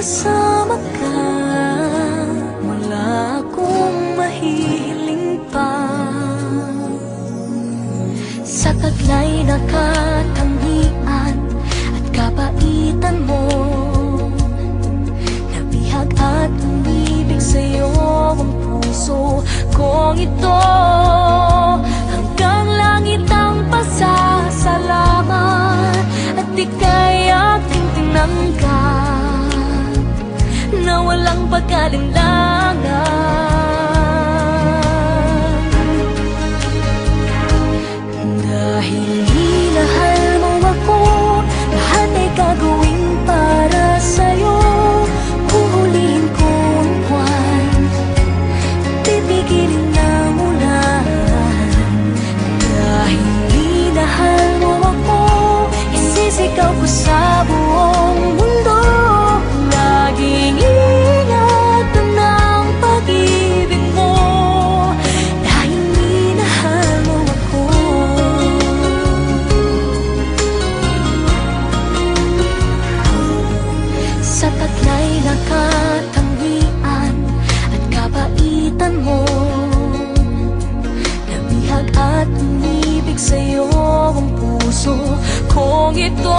kasama ka Wala akong mahihiling pa. Sa taglay na katangian At kabaitan mo pagkalinlang 콩이 또